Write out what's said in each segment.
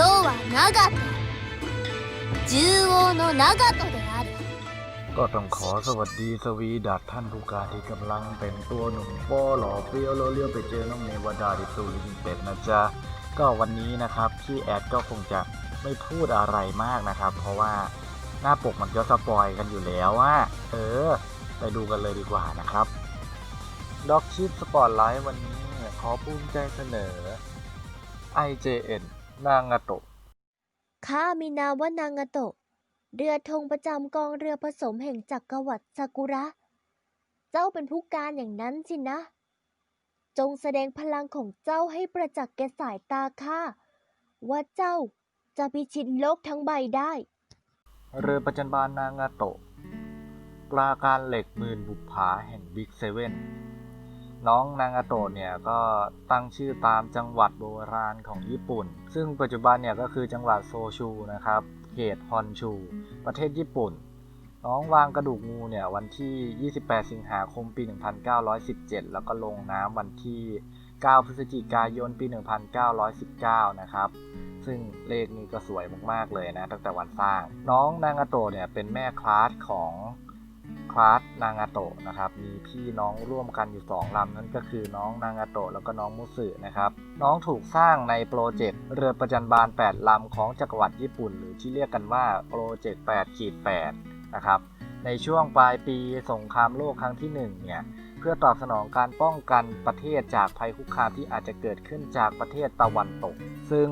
世は長門獣王の長門である ก็ต้องขอสวัสดีสวีดัตท่านผู้การที่กำลังแต่งตัวหนุ่มโป้หล่อเปรี้ยวโลเลี้ยวไปเจอน้องเนวดาดิสูลิงเป็ดนะจ๊ะ ก็วันนี้นะครับพี่แอดก็คงจะไม่พูดอะไรมากนะครับ เพราะว่าหน้าปกมันก็สปอยกันอยู่แล้วว่า เออ ไปดูกันเลยดีกว่านะครับด็อกชิปสปอร์ตไลท์วันนี้ขอภูมิใจเสนอ IJN นางาโตะ ข้ามีนามว่านางาโตะ เรือธงประจำกองเรือผสมแห่งจักรวรรดิซากุระ เจ้าเป็นผู้การอย่างนั้นสินะ จงแสดงพลังของเจ้าให้ประจักษ์แก่สายตาข้าว่าเจ้าจะพิชิตโลกทั้งใบได้ เรือประจันบานนางาโตะปราการเหล็กหมื่นบุปผาแห่งบิ๊กเซเว่น น้องนางาโตะเนี่ยก็ตั้งชื่อตามจังหวัดโบราณของญี่ปุ่น ซึ่งปัจจุบันเนี่ยก็คือจังหวัดโซชูนะครับ เขตฮอนชู ประเทศญี่ปุ่น น้องวางกระดูกงูเนี่ยวันที่ 28 สิงหาคมปี 1917 แล้วก็ลงน้ำวันที่ 9 พฤศจิกายนปี 1919 นะครับ ซึ่งเลขนี้ก็สวยมากๆเลยนะตั้งแต่วันสร้าง น้องนางาโตะเนี่ยเป็นแม่คลาสของ คลาสนางาโตะนะครับ มีพี่น้องร่วมกันอยู่สองลำนั่นก็คือน้องนางาโตะแล้วก็น้องมุสึนะครับ น้องถูกสร้างในโปรเจกต์เรือประจันบาน 8 ลำของจักรวรรดิญี่ปุ่น หรือที่เรียกกันว่าโปรเจกต์8ขีด8นะครับ ในช่วงปลายปีสงครามโลกครั้งที่1เนี่ย เพื่อตอบสนองการป้องกันประเทศจากภัยคุกคามที่อาจจะเกิดขึ้นจากประเทศตะวันตก ซึ่ง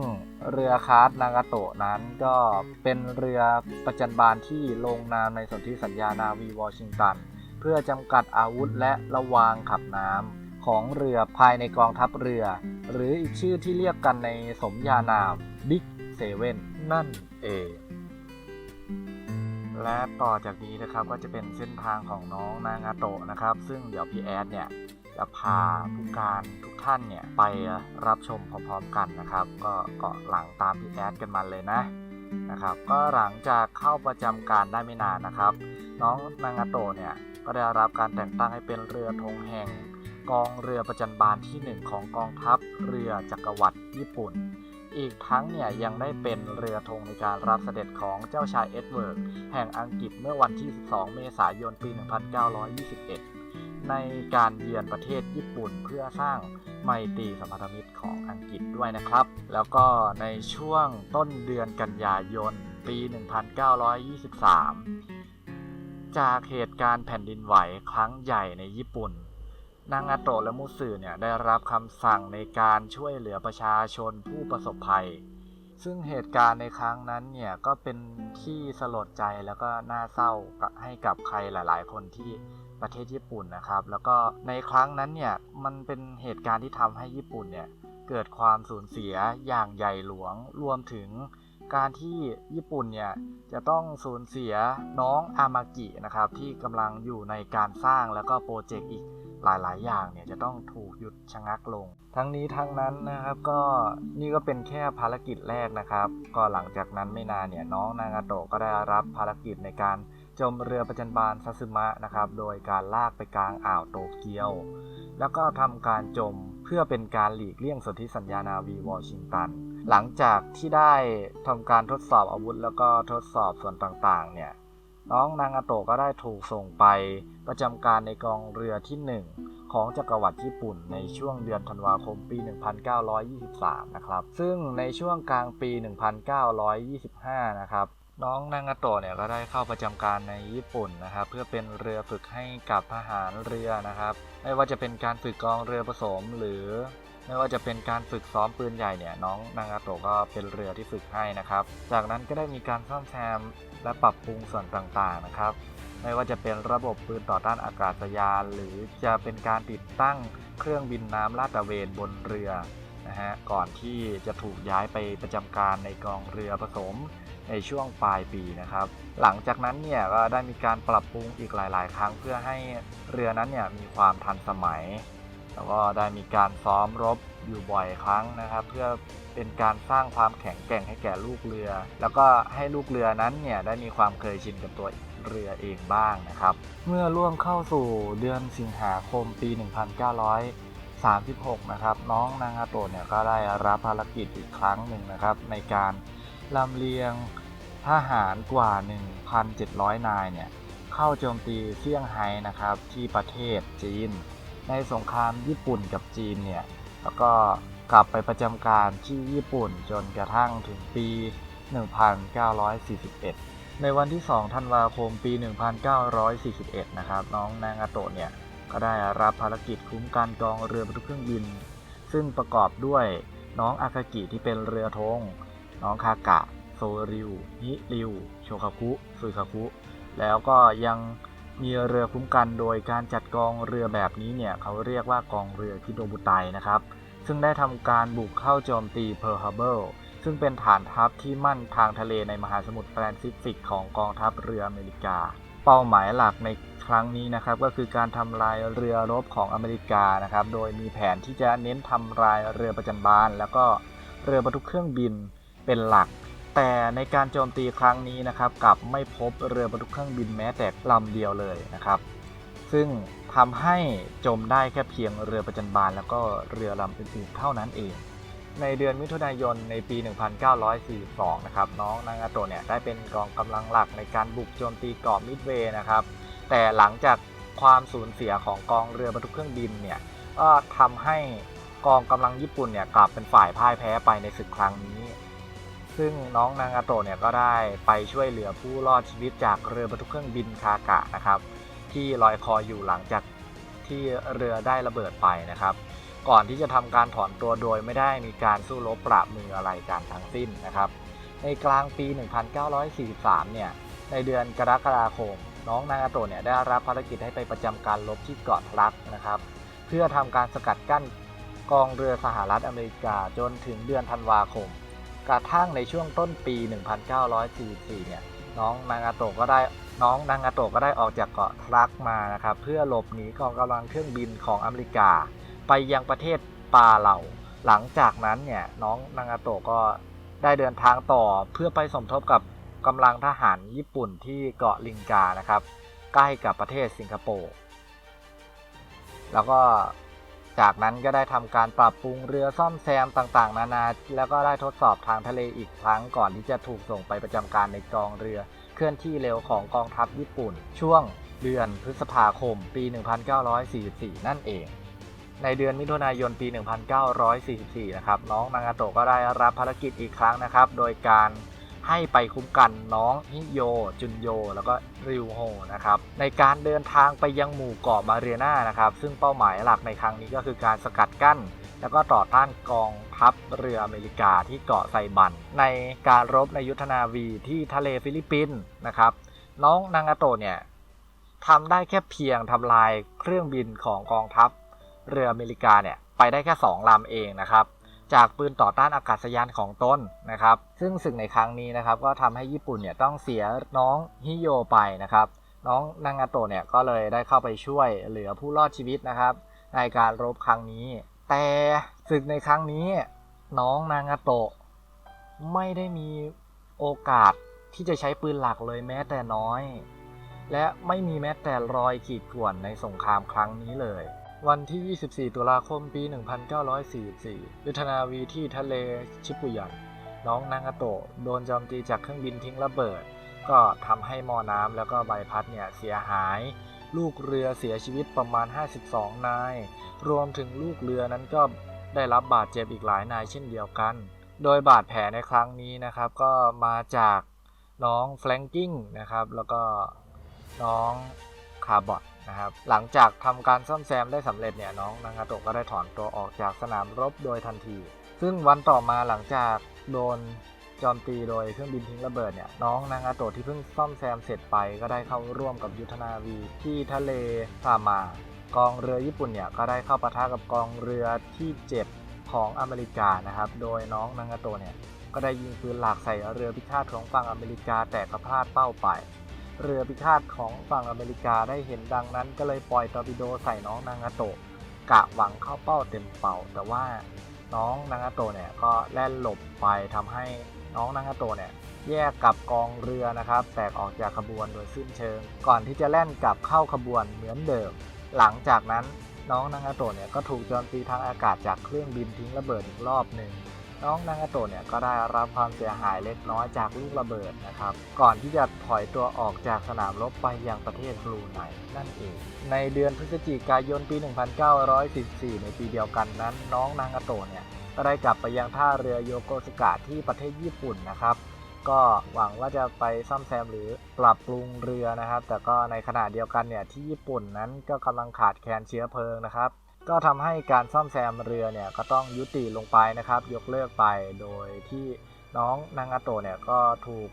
เรือคาร์ดนางาโตะนั้นก็เป็นเรือประจันบานที่ลงนามในสนธิสัญญานาวีวอชิงตัน เพื่อจำกัดอาวุธและระวางขับน้ำของเรือภายในกองทัพเรือ หรืออีกชื่อที่เรียกกันในสมญานามบิ๊กเซเว่นนั่นเองและต่อจากนี้นะครับก็จะเป็นเส้นทางของน้องนางาโตะนะครับ ซึ่งเดี๋ยวพี่แอดเนี่ยจะพาผู้การทุ ท่านเนี่ยไปรับชมพร้อมๆกันนะครับ ก็เกาะหลังตามพี่แอดกันมาเลยนะนะครับ ก็หลังจากเข้าประจำการได้ไม่นานนะครับ น้องนางาโตะเนี่ยก็ได้รับการแต่งตั้งให้เป็นเรือธงแห่ง กองเรือประจันบานที่ 1 ของกองทัพเรือจักรวรรดิญี่ปุ่น อีกทั้งเนี่ยยังได้เป็นเรือธงในการรับเสด็จของเจ้าชายเอ็ดเวิร์ดแห่งอังกฤษเมื่อวันที่ 12 เมษายน ปี 1921 ในการเยือนประเทศญี่ปุ่นเพื่อสร้าง ไมตรีสัมพันธมิตรของอังกฤษด้วยนะครับ แล้วก็ในช่วงต้นเดือนกันยายน ปี 1923 จากเหตุการณ์แผ่นดินไหวครั้งใหญ่ในญี่ปุ่น นางาโตะและมุสึเนี่ยได้รับคำสั่งในการช่วยเหลือประชาชนผู้ประสบภัย ซึ่งเหตุการณ์ในครั้งนั้นเนี่ยก็เป็นที่สลดใจแล้วก็น่าเศร้าให้กับใครหลาย ๆ คนที่ ประเทศญี่ปุ่นนะครับ แล้วก็ในครั้งนั้นเนี่ยมันเป็นเหตุการณ์ที่ทำให้ญี่ปุ่นเนี่ยเกิดความสูญเสียอย่างใหญ่หลวงรวมถึงการที่ญี่ปุ่นเนี่ยจะต้องสูญเสียน้องอามากินะครับที่กำลังอยู่ในการสร้างแล้วก็โปรเจกต์อีกหลายๆ อย่างเนี่ยจะต้องถูกหยุดชะงักลง ทั้งนี้ทั้งนั้นนะครับก็นี่ก็เป็นแค่ภารกิจแรกนะครับ ก็หลังจากนั้นไม่นานเนี่ยน้องนางาโตะก็ได้รับภารกิจในการ จมเรือประจันบานซาซึมะนะครับ โดยการลากไปกลางอ่าวโตเกียว แล้วก็ทำการจมเพื่อเป็นการหลีกเลี่ยงสนธิสัญญานาวีวอชิงตัน หลังจากที่ได้ทำการทดสอบอาวุธแล้วก็ทดสอบส่วนต่างๆ เนี่ย น้องนางาโตะก็ได้ถูกส่งไปประจำการในกองเรือที่ 1 ของจักรวรรดิญี่ปุ่นในช่วงเดือนธันวาคมปี 1923 นะครับ ซึ่งในช่วงกลางปี 1925 นะครับ น้องนางาโตะเนี่ยก็ได้เข้าประจำการในญี่ปุ่นนะครับ เพื่อเป็นเรือฝึกให้กับทหารเรือนะครับ ไม่ว่าจะเป็นการฝึกกองเรือผสมหรือ ไม่ว่าจะเป็นการฝึกซ้อมปืนใหญ่เนี่ยน้องนางาโตะก็เป็นเรือที่ฝึกให้นะครับ จากนั้นก็ได้มีการซ่อมแซมและปรับปรุงส่วนต่างๆนะครับ ไม่ว่าจะเป็นระบบปืนต่อต้านอากาศยาน หรือจะเป็นการติดตั้งเครื่องบินน้ำลาดตระเวนบนเรือนะฮะก่อนที่จะถูกย้ายไปประจำการในกองเรือผสม ในช่วงปลายปีนะครับ หลังจากนั้นเนี่ยก็ได้มีการปรับปรุงอีกหลาย ๆ ครั้งเพื่อให้เรือนั้นเนี่ยมีความทันสมัย แล้วก็ได้มีการซ้อมรบอยู่บ่อยครั้งนะครับ เพื่อเป็นการสร้างความแข็งแกร่งให้แก่ลูกเรือ แล้วก็ให้ลูกเรือนั้นเนี่ยได้มีความเคยชินกับตัวเรือเองบ้างนะครับ เมื่อล่วงเข้าสู่เดือนสิงหาคมปี 19 36 นะครับ น้องนางาโตะเนี่ยก็ได้รับภารกิจอีกครั้งหนึ่งนะครับ ในการลำเลียง ทหารกว่า 1,700 นายเนี่ยเข้าโจมตีเซี่ยงไฮ้นะครับที่ประเทศจีน ในสงครามญี่ปุ่นกับจีนเนี่ยแล้วก็กลับไปประจำการที่ญี่ปุ่นจนกระทั่งถึงปี 1941 ในวันที่ 2 ธันวาคมปี 1941 นะครับน้องนางาโตะเนี่ยก็ได้รับภารกิจคุ้มกันกองเรือบรรทุกเครื่องบิน ซึ่งประกอบด้วยน้องอากากิที่เป็นเรือธงน้องคากะ โซริวฮิริว โชคาคุซุยคาคุ แล้วก็ยังมีเรือคุ้มกันโดยการจัดกองเรือแบบนี้เนี่ยเขาเรียกว่ากองเรือคิโดบุไตนะครับ ซึ่งได้ทำการบุกเข้าโจมตีเพิร์ลฮาร์เบอร์ซึ่งเป็นฐานทัพที่มั่นทางทะเลในมหาสมุทรแปซิฟิกของกองทัพเรืออเมริกา เป้าหมายหลักในครั้งนี้นะครับก็คือการทำลายเรือรบของอเมริกานะครับ โดยมีแผนที่จะเน้นทำลายเรือประจันบาน แล้วก็เรือบรรทุกเครื่องบินเป็นหลัก แต่ในการโจมตีครั้งนี้นะครับกลับไม่พบเรือบรรทุกเครื่องบินแม้แต่ลำเดียวเลยนะครับ ซึ่งทำให้จมได้แค่เพียงเรือประจันบานแล้วก็เรือลำอื่นๆเท่านั้นเอง ในเดือนมิถุนายนในปี 1942 นะครับน้องนางาโตะเนี่ยได้เป็นกองกำลังหลักในการบุกโจมตีเกาะมิดเวย์นะครับ แต่หลังจากความสูญเสียของกองเรือบรรทุกเครื่องบินเนี่ยก็ทำให้กองกำลังญี่ปุ่นเนี่ยกลับเป็นฝ่ายพ่ายแพ้ไปในศึกครั้งนี้ ซึ่งน้องนางาโตะเนี่ยก็ได้ไปช่วยเหลือผู้รอดชีวิตจากเรือบรรทุกเครื่องบินคากะนะครับ ที่ลอยคออยู่หลังจากที่เรือได้ระเบิดไปนะครับ ก่อนที่จะทำการถอนตัวโดยไม่ได้มีการสู้รบปราบมืออะไรกันทั้งสิ้นนะครับ ในกลางปี 1943 เนี่ยในเดือนกรกฎาคม น้องนางาโตะเนี่ยได้รับภารกิจให้ไปประจำการรบที่เกาะทรัคนะครับ เพื่อทำการสกัดกั้นกองเรือสหรัฐอเมริกาจนถึงเดือนธันวาคม กระทั่งในช่วงต้นปี 1944 เนี่ย น้องนางาโตะก็ได้น้องนางาโตะก็ได้ออกจากเกาะทรัคมานะครับ เพื่อหลบหนีกองกำลังเครื่องบินของอเมริกา ไปยังประเทศปาเหล่า หลังจากนั้นเนี่ยน้องนางาโตะก็ได้เดินทางต่อเพื่อไปสมทบกับกำลังทหารญี่ปุ่นที่เกาะลิงกานะครับ ใกล้กับประเทศสิงคโปร์แล้วก็ จากนั้นก็ได้ทำการปรับปรุงเรือซ่อมแซมต่างๆ นานา แล้วก็ได้ทดสอบทางทะเลอีกครั้งก่อนที่จะถูกส่งไปประจำการในกองเรือ เคลื่อนที่เร็วของกองทัพญี่ปุ่น ช่วงเดือนพฤษภาคม ปี 1944 นั่นเอง ในเดือนมิถุนายนปี 1944 นะครับ น้องนางาโตะก็ได้รับภารกิจอีกครั้งนะครับ โดยการ ให้ไปคุ้มกันน้องฮิโย จุนโย แล้วก็ริวโฮนะครับในการเดินทางไปยังหมู่เกาะมาเรียนานะครับซึ่งเป้าหมายหลักในครั้งนี้ก็คือการสกัดกั้น แล้วก็ต่อต้านกองทัพเรืออเมริกาที่เกาะไซบัน ในการรบในยุทธนาวีที่ทะเลฟิลิปปินส์นะครับน้องนางาโตะเนี่ยทำได้แค่เพียงทำลายเครื่องบินของกองทัพเรืออเมริกาเนี่ยไปได้แค่ 2ลำเองนะครับ จากปืนต่อต้านอากาศยานของตนนะครับ ซึ่งศึกในครั้งนี้นะครับ ก็ทำให้ญี่ปุ่นเนี่ยต้องเสียน้องฮิโยไปนะครับ น้องนางาโตะเนี่ยก็เลยได้เข้าไปช่วยเหลือผู้รอดชีวิตนะครับ ในการรบครั้งนี้ แต่ศึกในครั้งนี้ น้องนางาโตะไม่ได้มีโอกาสที่จะใช้ปืนหลักเลยแม้แต่น้อย และไม่มีแม้แต่รอยขีดข่วนในสงครามครั้งนี้เลย วันที่ 24 ตุลาคม ปี 1944 ยุทธนาวีที่ทะเลชิปุยัน น้องนางาโตะโดนโจมตีจากเครื่องบินทิ้งระเบิด ก็ทำให้มอน้ำแล้วก็ใบพัดเนี่ยเสียหาย ลูกเรือเสียชีวิตประมาณ 52 นาย รวมถึงลูกเรือนั้นก็ได้รับบาดเจ็บอีกหลายนายเช่นเดียวกัน โดยบาดแผลในครั้งนี้นะครับก็มาจากน้องแฟลงกิ้งนะครับ แล้วก็น้องคาร์บอท นะครับหลังจากทำการซ่อมแซมได้สำเร็จเนี่ยน้องนางาโตะก็ได้ถอนตัวออกจากสนามรบโดยทันที ซึ่งวันต่อมาหลังจากโดนโจมตีโดยเครื่องบินทิ้งระเบิดเนี่ยน้องนางาโตะที่เพิ่งซ่อมแซมเสร็จไปก็ได้เข้าร่วมกับยุทธนาวีที่ทะเลซามากองเรือญี่ปุ่นเนี่ยก็ได้เข้าปะทะกับกองเรือที่เจ็บของอเมริกานะครับ โดยน้องนางาโตะเนี่ยก็ได้ยิงปืนหลากใส่เรือพิฆาตของฝั่งอเมริกาแต่ก็พลาดเป้าไป เรือพิฆาตของฝั่งอเมริกาได้เห็นดังนั้นก็เลยปล่อยตอร์ปิโดใส่น้องนางาโตะกะหวังเข้าเป้าเต็มเป่า แต่ว่าน้องนางาโตะเนี่ยก็แล่นหลบไปทำให้น้องนางาโตะเนี่ยแยกกับกองเรือนะครับ แตกออกจากขบวนโดยสิ้นเชิง ก่อนที่จะแล่นกลับเข้าขบวนเหมือนเดิม หลังจากนั้นน้องนางาโตะเนี่ยก็ถูกโจมตีทางอากาศจากเครื่องบินทิ้งระเบิดอีกรอบหนึ่ง น้องนางาโตะเนี่ยก็ได้รับความเสียหายเล็กน้อยจากลูกระเบิดนะครับ ก่อนที่จะถอยตัวออกจากสนามรบไปยังประเทศบรูไนนั่นเอง ในเดือนพฤศจิกายนปี 1914 ในปีเดียวกันนั้น น้องนางาโตะเนี่ยก็ได้กลับไปยังท่าเรือโยโกสกะที่ประเทศญี่ปุ่นนะครับ ก็หวังว่าจะไปซ่อมแซมหรือปรับปรุงเรือนะครับ แต่ก็ในขณะเดียวกันเนี่ยที่ญี่ปุ่นนั้นก็กำลังขาดแคลนเชื้อเพลิงนะครับ ก็ทำให้การซ่อมแซมเรือเนี่ยก็ต้องยุติลงไปนะครับ ยกเลิกไปโดยที่น้องนางาโตเนี่ยก็ถูก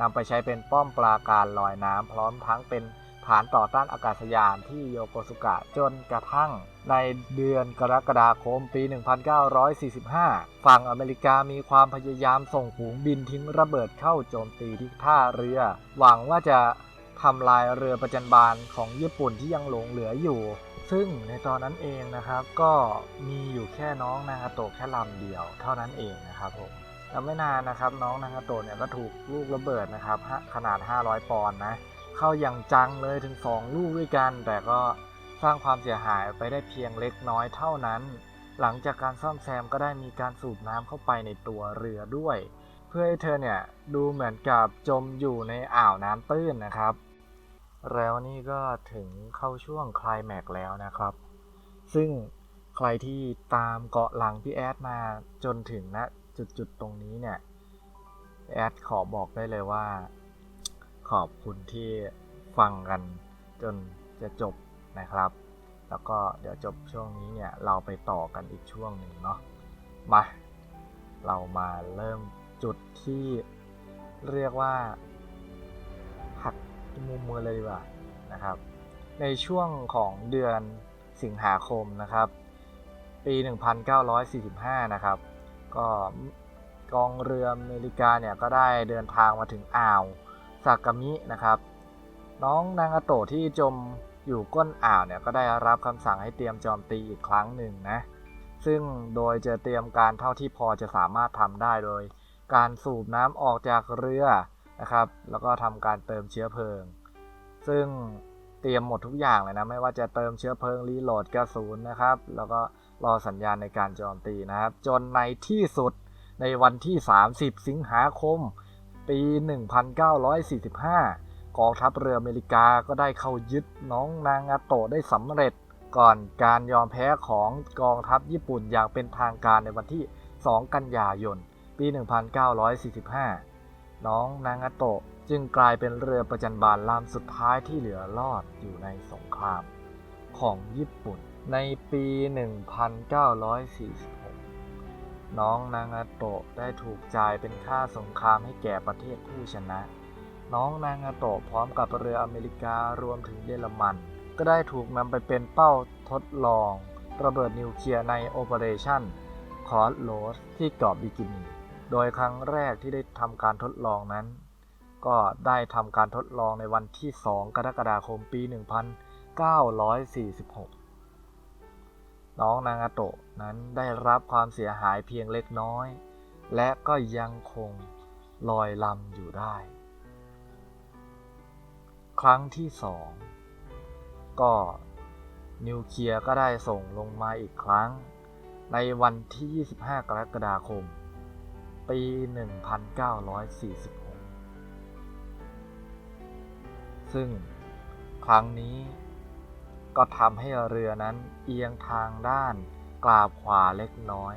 นำไปใช้เป็นป้อมปราการลอยน้ำพร้อมทั้งเป็นฐานต่อต้านอากาศยานที่โยโกสุกะจนกระทั่งในเดือนกรกฎาคมปี 1945 ฝั่งอเมริกามีความพยายามส่งฝูงบินทิ้งระเบิดเข้าโจมตีที่ท่าเรือ หวังว่าจะทำลายเรือประจันบานของญี่ปุ่นที่ยังหลงเหลืออยู่ ซึ่งในตอนนั้นเองนะครับก็มีอยู่แค่น้องนางาโตะแค่ลำเดียว เท่านั้นเองนะครับผมแล้วไม่นานนะครับน้องนางาโตะเนี่ยก็ถูกลูกระเบิดนะครับขนาด 500 ปอนด์นะเข้าอย่างจังเลยถึง 2 ลูกด้วยกัน แต่ก็สร้างความเสียหายไปได้เพียงเล็กน้อยเท่านั้น หลังจากการซ่อมแซมก็ได้มีการสูบน้ำเข้าไปในตัวเรือด้วย เพื่อให้เธอเนี่ยดูเหมือนกับจมอยู่ในอ่าวน้ำตื้นนะครับ แล้วนี่ก็ถึงเข้าช่วงคลายแม็กแล้วนะครับ ซึ่งใครที่ตามเกาะหลังพี่แอดมาจนถึงณจุดๆตรงนี้เนี่ย แอดขอบอกได้เลยว่า ขอบคุณที่ฟังกันจนจะจบนะครับ แล้วก็เดี๋ยวจบช่วงนี้เนี่ยเราไปต่อกันอีกช่วงหนึ่งเนาะ มา เรามาเริ่มจุดที่เรียกว่า มุมมือเลยดีกว่านะครับ ในช่วงของเดือนสิงหาคมนะครับ ปี 1945 นะครับ ก็กองเรืออเมริกาเนี่ยก็ได้เดินทางมาถึงอ่าวซากามินะครับ น้องนางาโตะที่จมอยู่ก้นอ่าวเนี่ยก็ได้รับคำสั่งให้เตรียมโจมตีอีกครั้งหนึ่งนะซึ่งโดยจะเตรียมการเท่าที่พอจะสามารถทำได้โดย การสูบน้ำออกจากเรือ นะครับ แล้วก็ทำการเติมเชื้อเพลิง ซึ่งเตรียมหมดทุกอย่างเลยนะ ไม่ว่าจะเติมเชื้อเพลิงรีโหลดกระสุนนะครับ แล้วก็รอสัญญาณในการโจมตีนะครับ จนในที่สุดในวันที่ 30 สิงหาคม ปี 1945 กองทัพเรืออเมริกาก็ได้เข้ายึดน้องนางาโตะได้สำเร็จก่อนการยอมแพ้ของกองทัพญี่ปุ่นอย่างเป็นทางการในวันที่ 2 กันยายน ปี 1945 น้องนางาโตะจึงกลายเป็นเรือประจันบานลำสุดท้ายที่เหลือรอดอยู่ในสงครามของญี่ปุ่นในปี 1946 น้องนางาโตะได้ถูกจ่ายเป็นค่าสงครามให้แก่ประเทศผู้ชนะ น้องนางาโตะพร้อมกับเรืออเมริการวมถึงเยอรมัน ก็ได้ถูกนำไปเป็นเป้าทดลอง ระเบิดนิวเคลียร์ใน Operation c o r d l o s ที่เกาะบิกินี โดยครั้งแรกที่ได้ทำการทดลองนั้น ก็ได้ทำการทดลองในวันที่ 2 กรกฎาคมปี 1946 น้องนางาโตะนั้นได้รับความเสียหายเพียงเล็กน้อย และก็ยังคงลอยลำอยู่ได้ ครั้งที่ 2 ก็นิวเคลียร์ก็ได้ส่งลงมาอีกครั้ง ในวันที่ 25 กรกฎาคม ปี 1946 ซึ่งครั้งนี้ก็ทำให้เรือนั้นเอียงทางด้านกราบขวาเล็กน้อย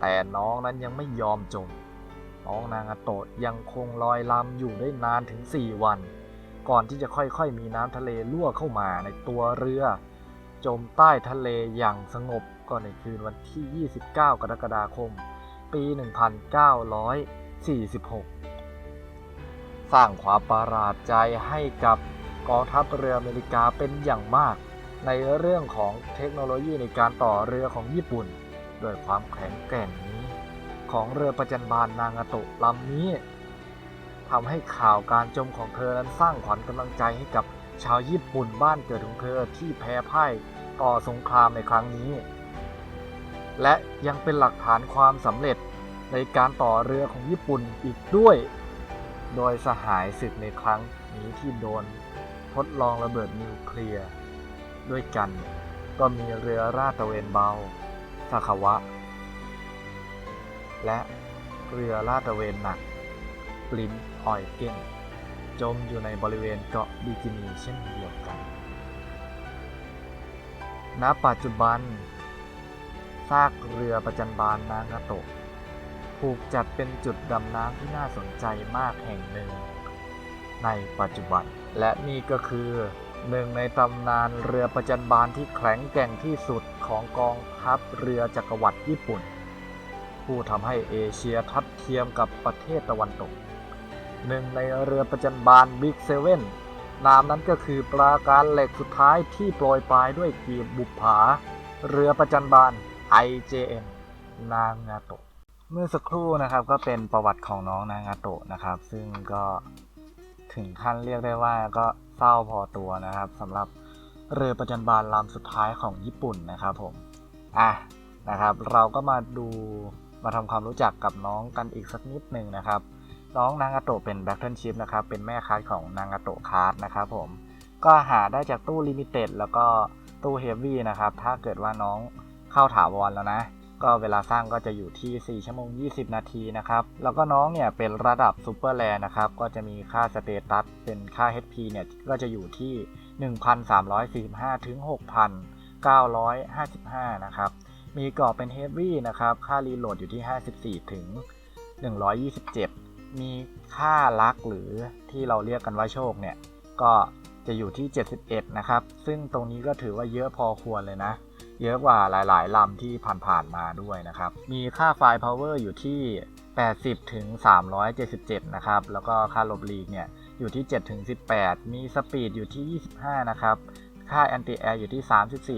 แต่น้องนั้นยังไม่ยอมจม น้องนางาโตะยังคงลอยลำอยู่ได้นานถึง 4 วัน ก่อนที่จะค่อยๆ มีน้ำทะเลรั่วเข้ามาในตัวเรือ จมใต้ทะเลอย่างสงบก็ในคืนวันที่ 29 กรกฎาคม ปี 1946 สร้างความประหลาดใจให้กับกองทัพเรืออเมริกาเป็นอย่างมาก ในเรื่องของเทคโนโลยีในการต่อเรือของญี่ปุ่น โดยความแข็งแกร่งนี้ ของเรือประจันบานนางาโตะลำนี้ทำให้ข่าวการจมของเธอนั้นสร้างขวัญกำลังใจให้กับชาวญี่ปุ่นบ้านเกิดของเธอที่แพ้พ่ายต่อสงครามในครั้งนี้ และยังเป็นหลักฐานความสำเร็จในการต่อเรือของญี่ปุ่นอีกด้วย โดยสหายศึกในครั้งนี้ที่โดนทดลองระเบิดนิวเคลียร์ด้วยกัน ก็มีเรือลาดตะเวนเบาสาขาวะ และเรือลาดตะเวนหนักปลินออยเกนจมอยู่ในบริเวณเกาะบิกินีเช่นเดียวกัน ณ ปัจจุบัน ซากเรือประจันบานนางาโตะถูกจัดเป็นจุดดำน้ำที่น่าสนใจมากแห่งหนึ่ง ในปัจจุบัน และนี่ก็คือหนึ่งในตำนานเรือประจันบานที่แข็งแกร่งที่สุดของกองทัพเรือจักรวรรดิญี่ปุ่น ผู้ทำให้เอเชียทัดเทียมกับประเทศตะวันตก หนึ่งในเรือประจันบานบิ๊กเซเว่นนามนั้นก็คือปราการเหล็กสุดท้ายที่โปรยปลายด้วยกีบบุปผา เรือประจันบาน IJM นางาโตะเมื่อสักครู่นะครับก็เป็นประวัติของน้องนางาโตะนะครับ ซึ่งก็ถึงขั้นเรียกได้ว่าก็เศร้าพอตัวนะครับสำหรับเรือประจันบานลำสุดท้ายของญี่ปุ่นนะครับผมอะนะครับ เราก็มาดูมาทำความรู้จักกับน้องกันอีกสักนิดหนึ่งนะครับ น้องนางาโตะเป็นแบ็คเทิลชิพนะครับเป็นแม่คัสของนางาโตะคาร์ดนะครับผมก็หาได้จากตู้ลิมิเต็ดแล้วก็ตู้เฮฟวี่นะครับ ถ้าเกิดว่าน้อง เข้าถาวรแล้วนะ ก็เวลาสร้างก็จะอยู่ที่ 4 ชั่วโมง 20 นาทีนะครับ แล้วก็น้องเนี่ยเป็นระดับซูเปอร์แลนะครับ ก็จะมีค่าสเตตัสเป็นค่า HP เนี่ยก็จะอยู่ที่ 1,345 ถึง 6,955 นะครับ มีกราะเป็นเฮฟวี่นะครับ ค่ารีโหลดอยู่ที่ 54 ถึง 127 มีค่าลักหรือที่เราเรียกกันว่าโชคเนี่ย ก็จะอยู่ที่ 71 นะครับ ซึ่งตรงนี้ก็ถือว่าเยอะพอควรเลยนะ เยอะกว่าหลาย ๆลำที่ผ่านๆมาด้วยนะครับ มีค่าไฟล์ power อยู่ที่ 80 ถึง 377 นะครับ แล้วก็ค่าลบลีกเนี่ยอยู่ที่ 7 ถึง 18 มีสปีดอยู่ที่ 25 นะครับ ค่า anti air อยู่ที่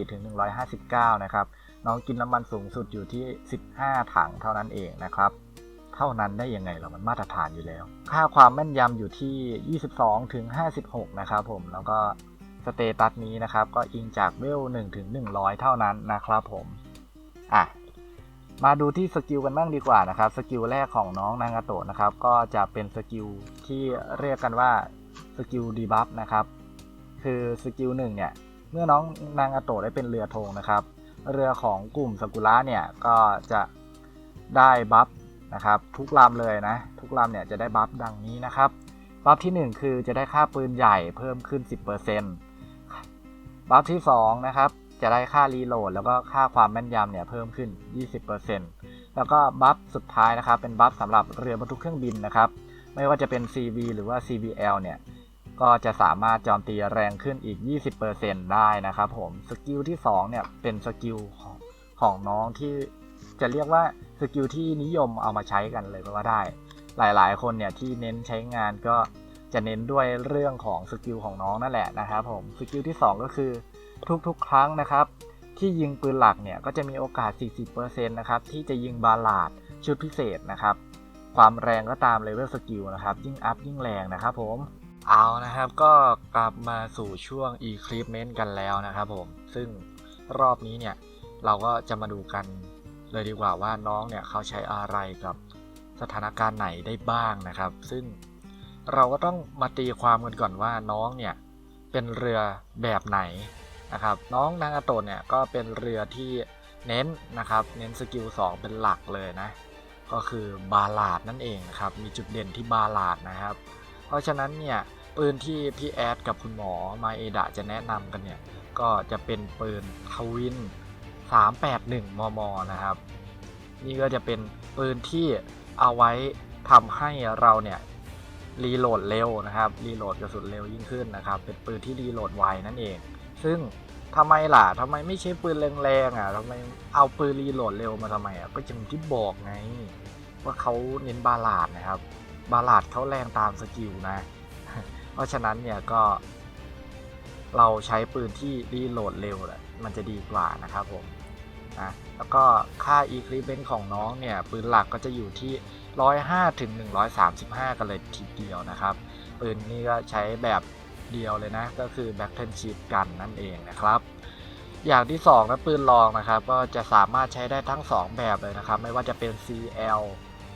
34 ถึง 159 นะครับน้องกินน้ำมันสูงสุดอยู่ที่ 15 ถังเท่านั้นเองนะครับ เท่านั้นได้ยังไงเรามันมาตรฐานอยู่แล้ว ค่าความแม่นยำอยู่ที่ 22 ถึง 56 นะครับผม แล้วก็ สเตตัสนี้นะครับ ก็อิงจากเวล1ถึง 100 เท่านั้นนะครับผมอะมาดูที่สกิลกันบ้างดีกว่านะครับสกิลแรกของน้องนางาโตะนะครับ ก็จะเป็นสกิลที่เรียกกันว่าสกิลดีบัฟนะครับคือสกิลหนึ่งเนี่ยเมื่อน้องนางาโตะได้เป็นเรือธงนะครับ เรือของกลุ่มสกุระเนี่ยก็จะได้บัฟนะครับ ทุกลำเลยนะ ทุกลำเนี่ยจะได้บัฟดังนี้นะครับ บัฟที่ 1 คือจะได้ค่าปืนใหญ่เพิ่มขึ้น 10% บัฟที่ 2 นะครับ จะได้ค่ารีโหลดแล้วก็ค่าความแม่นยำเนี่ยเพิ่มขึ้น 20%แล้วก็บัฟสุดท้ายนะครับ เป็นบัฟสำหรับเรือบรรทุกเครื่องบินนะครับ ไม่ว่าจะเป็น CV หรือว่า CBL เนี่ย ก็จะสามารถโจมตีแรงขึ้นอีก 20%ได้นะครับผม สกิลที่ 2 เนี่ย เป็นสกิลของของน้องที่จะเรียกว่าสกิลที่นิยมเอามาใช้กันเลยก็ว่าได้ หลายๆ คนเนี่ยที่เน้นใช้งานก็ จะเน้นด้วยเรื่องของสกิลของน้องนั่นแหละนะครับผมสกิลที่ 2 ก็คือทุกๆ ครั้งนะครับ ที่ยิงปืนหลักเนี่ยก็จะมีโอกาส 40%นะครับที่จะยิงบาลาดชุดพิเศษนะครับ ความแรงก็ตามเลเวลสกิลนะครับยิ่งอัพยิ่งแรงนะครับผมเอานะครับก็กลับมาสู่ช่วง Eclipment กันแล้วนะครับผม ซึ่งรอบนี้เนี่ยเราก็จะมาดูกันเลยดีกว่าว่าน้องเนี่ยเขาใช้อะไรกับสถานการณ์ไหนได้บ้างนะครับ ซึ่ง เราก็ต้องมาตีความกันก่อนว่าน้องเนี่ยเป็นเรือแบบไหนนะครับน้องนางอาโตะเนี่ยก็เป็นเรือที่เน้นนะครับเน้นสกิล2เป็นหลักเลยนะก็คือบาลาดนั่นเองนะครับมีจุดเด่นที่บาลาดนะครับ เพราะฉะนั้นเนี่ยปืนที่พี่แอดกับคุณหมอมาเอดะจะแนะนำกันเนี่ยก็จะเป็นปืนทวิน 381 มม นะครับ นี่ก็จะเป็นปืนที่เอาไว้ทำให้เราเนี่ย รีโหลดเร็วนะครับ รีโหลดกระสุนเร็วยิ่งขึ้นนะครับ เป็นปืนที่รีโหลดไวนั่นเอง ซึ่งทำไมล่ะทำไมไม่ใช้ปืนแรงๆอะทำไมเอาปืนรีโหลดเร็วมาทำไมอะ ก็อย่างที่บอกไง ว่าเขาเน้นบาลาดนะครับ บาลาดเขาแรงตามสกิลนะ เพราะฉะนั้นเนี่ยก็ เราใช้ปืนที่รีโหลดเร็วแหละมันจะดีกว่านะครับผมนะแล้วก็ค่า Eclipse ของน้องเนี่ย ปืนหลักก็จะอยู่ที่ 105ถึง135 กันเลยทีเดียวนะครับ ปืนนี้ก็ใช้แบบเดียวเลยนะ ก็คือ Battleship กันนั่นเองนะครับ อย่างที่2นะปืนรองนะครับ ก็จะสามารถใช้ได้ทั้ง 2 แบบเลยนะครับ ไม่ว่าจะเป็น CL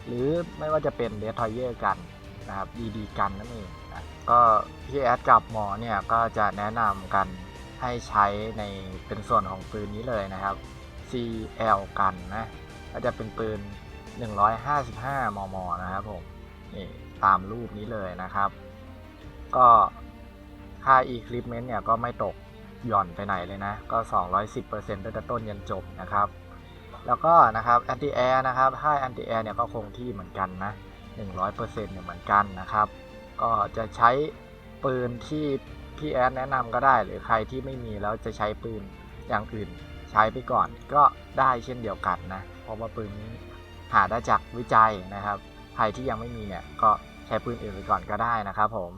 หรือไม่ว่าจะเป็น Destroyer กันนะครับ DD กันนั่นเองนะก็พี่แอดกับหมอเนี่ยก็จะแนะนำกันให้ใช้ในเป็นส่วนของปืนนี้เลยนะครับ CL กันนะก็จะเป็นปืน 155 มม นะครับผม นี่ตามรูปนี้เลยนะครับ ก็ค่า Equipment เนี่ยก็ไม่ตกหย่อนไปไหนเลยนะ ก็ 210%ตั้งแต่ต้นยันจบนะครับ แล้วก็นะครับ Anti Air นะครับค่า Anti Air เนี่ยก็คงที่เหมือนกันนะ 100%เนี่ยเหมือนกันนะครับ ก็จะใช้ปืนที่พี่แอดแนะนำก็ได้ หรือใครที่ไม่มีแล้วจะใช้ปืนอย่างอื่นใช้ไปก่อนก็ได้เช่นเดียวกันนะ เพราะว่าปืนนี้ หาได้จากวิจัยนะครับ ใครที่ยังไม่มีเนี่ยก็ใช้ปืนอื่นไปก่อนก็ได้นะครับผม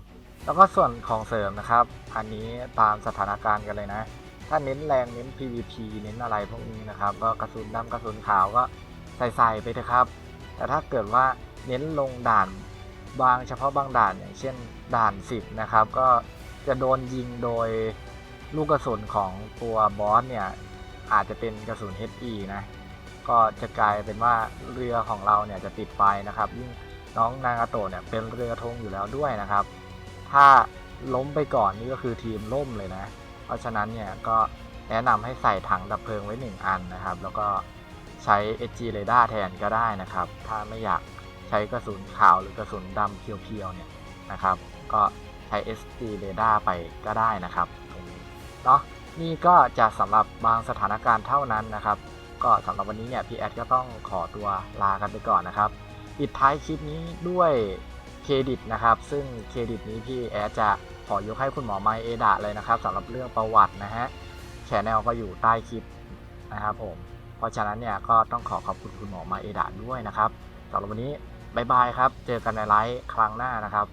แล้วก็ส่วนของเสริมนะครับ อันนี้ตามสถานการณ์กันเลยนะ ถ้าเน้นแรงเน้น PVP เน้นอะไรพวกนี้นะครับ ก็กระสุนดำกระสุนขาวก็ใส่ๆไปเถอะครับ แต่ถ้าเกิดว่าเน้นลงด่านบางเฉพาะบางด่านอย่างเช่นด่าน 10 นะครับ ก็จะโดนยิงโดยลูกกระสุนของตัวบอสเนี่ยอาจจะเป็นกระสุน HE นะ ก็จะกลายเป็นว่าเรือของเราเนี่ยจะติดไฟนะครับ ยิ่งน้องนางาโตะเนี่ยเป็นเรือธงอยู่แล้วด้วยนะครับ ถ้าล้มไปก่อนนี่ก็คือทีมล่มเลยนะ เพราะฉะนั้นเนี่ยก็แนะนำให้ใส่ถังดับเพลิงไว้ 1 อันนะครับ แล้วก็ใช้ SG r a d a r แทนก็ได้นะครับ ถ้าไม่อยากใช้กระสุนขาวหรือกระสุนดำเพียวๆเนี่ยนะครับ ก็ใช้ SG r a d a r ไปก็ได้นะครับตรงนี้เนาะนี่ก็จะสำหรับบางสถานการณ์เท่านั้นนะครับ ก็สำหรับวันนี้เนี่ยพี่แอดก็ต้องขอตัวลากันไปก่อนนะครับปิดท้ายคลิปนี้ด้วยเครดิตนะครับ ซึ่งเครดิตนี้พี่แอดจะขอยกให้คุณหมอไมเอดะเลยนะครับสำหรับเรื่องประวัตินะฮะแชแนลก็อยู่ใต้คลิปนะครับผมเพราะฉะนั้นเนี่ยก็ต้องขอขอบคุณคุณหมอไมเอดะด้วยนะครับสำหรับวันนี้บายบายครับ เจอกันในไลฟ์ครั้งหน้านะครับ